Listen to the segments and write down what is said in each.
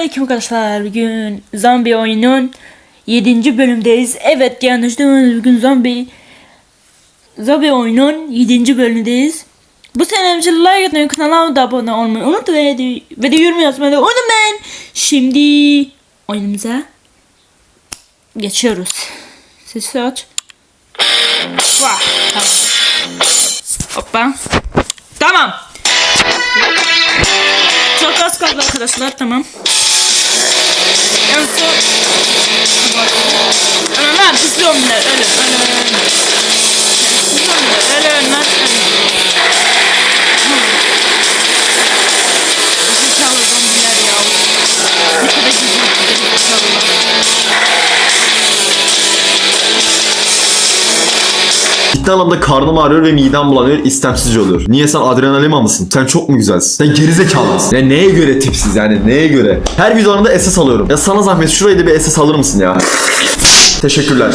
Selamünaleyküm arkadaşlar. Bugün zombi oyunun 7. bölümdeyiz. Evet yanlış duymadınız. Bugün zombi zombi oyunun 7. bölümündeyiz. Bu sene önce like atmayı, kanala da abone olmayı unutmayın ve de, yorum yazmayı unutmayın. Şimdi oyunumuza geçiyoruz. Sesi aç. Vah, tamam. Hoppa. Tamam. Çok az kaldı arkadaşlar tamam. Son... Ölün lan pis zombiler ölün ölün. Pis zombiler ölün lan Ciddi anlamda karnım ağrıyor ve midem bulanıyor, istemsizce oluyor. Niye sen adrenalin mısın? Sen çok mu güzelsin? Sen gerizekalı mısın? Ya neye göre tipsiz yani neye göre? Her videolarında SS alıyorum. Ya sana zahmet şurayı da bir SS alır mısın ya? Teşekkürler.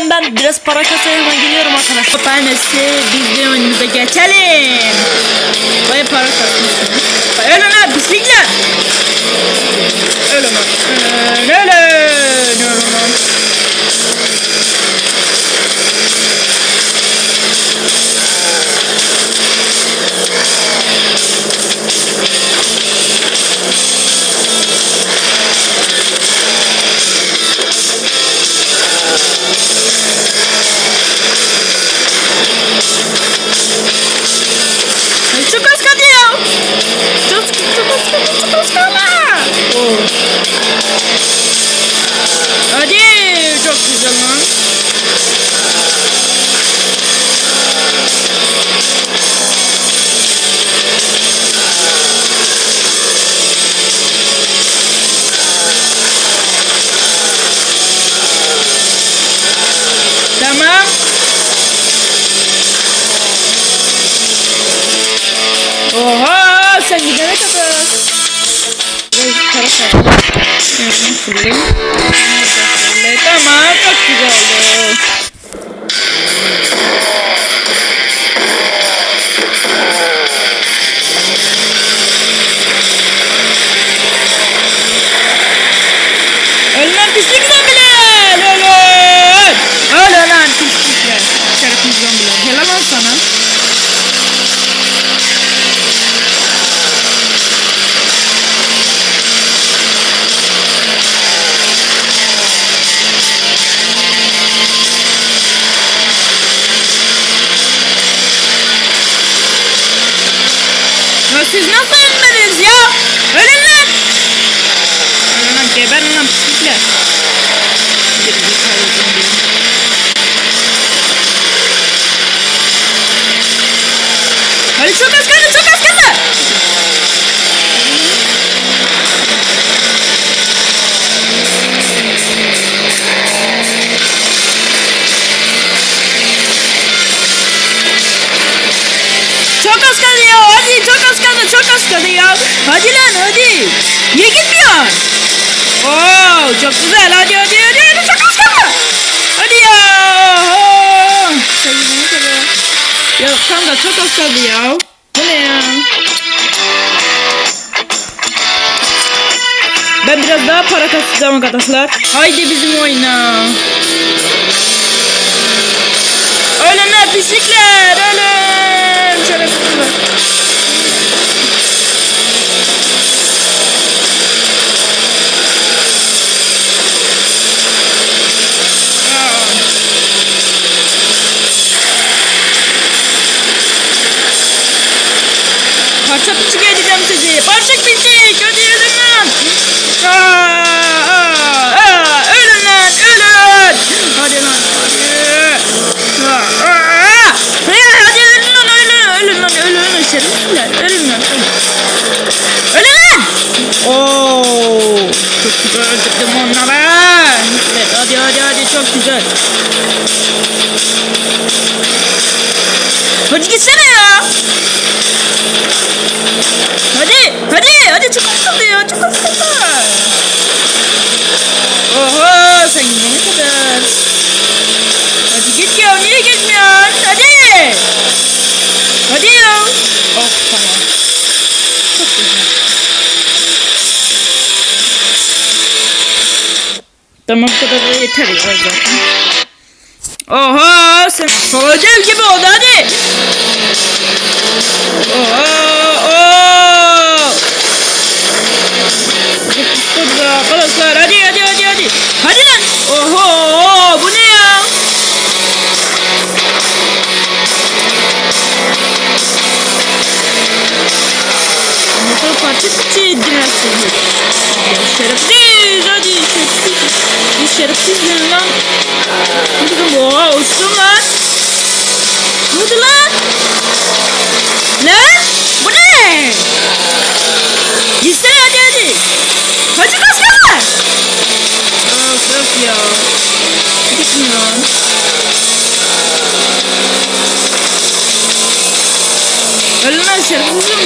Hemen ben biraz para kasaya geliyorum arkadaşlar. Tanesi biz de önümüze geçelim. Baya para kasmışsınız. Ölün lan pislikler. Ölün lan. Evet, nasıl? Tamam çok güzel oldu. цепляться. Çok güzel. Hadi hadi hadi. hadi. Çok az kaldı. Hadi ya. Kadar. Ya kanka çok az kaldı ya. Bu ne ya? Ben biraz daha para kasacağım arkadaşlar. Haydi bizim oyna. Ölünler pislikler. Ölün. Şerefsizler. Oo, çok güzel öldürdüm onları. Evet, hadi hadi hadi çok güzel. Hadi gitsene ya. Hadi, hadi, hadi çok az ya, çok az. Tamam, kadar da yeter ya zaten. Oha, sen dev gibi oldu, hadi. Oha, oh. Arkadaşlar. Hadi hadi hadi hadi. Hadi lan. Oho bu ne ya? Motor parça küçüğü dinlersin. Ya şerefsiz hadi. Şerefsiz lan. Kızım oha uçtum lan. Ne oldu lan? Lan bu ne? Gitsene hadi hadi. Hadi kaçma. Öf öf ya. Gitmiyor. Ölün lan şerefsizim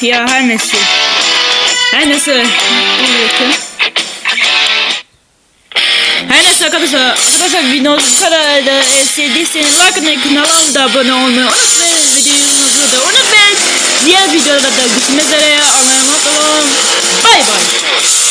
Of ya her neyse. Her neyse. Her neyse arkadaşlar. Arkadaşlar videomuz bu kadar da e, sevdiyseniz like atmayı kanala da abone olmayı unutmayın. Videomuzu da unutmayın. Diğer videolarda görüşmek üzere. Allah'a emanet olun. Bay bay.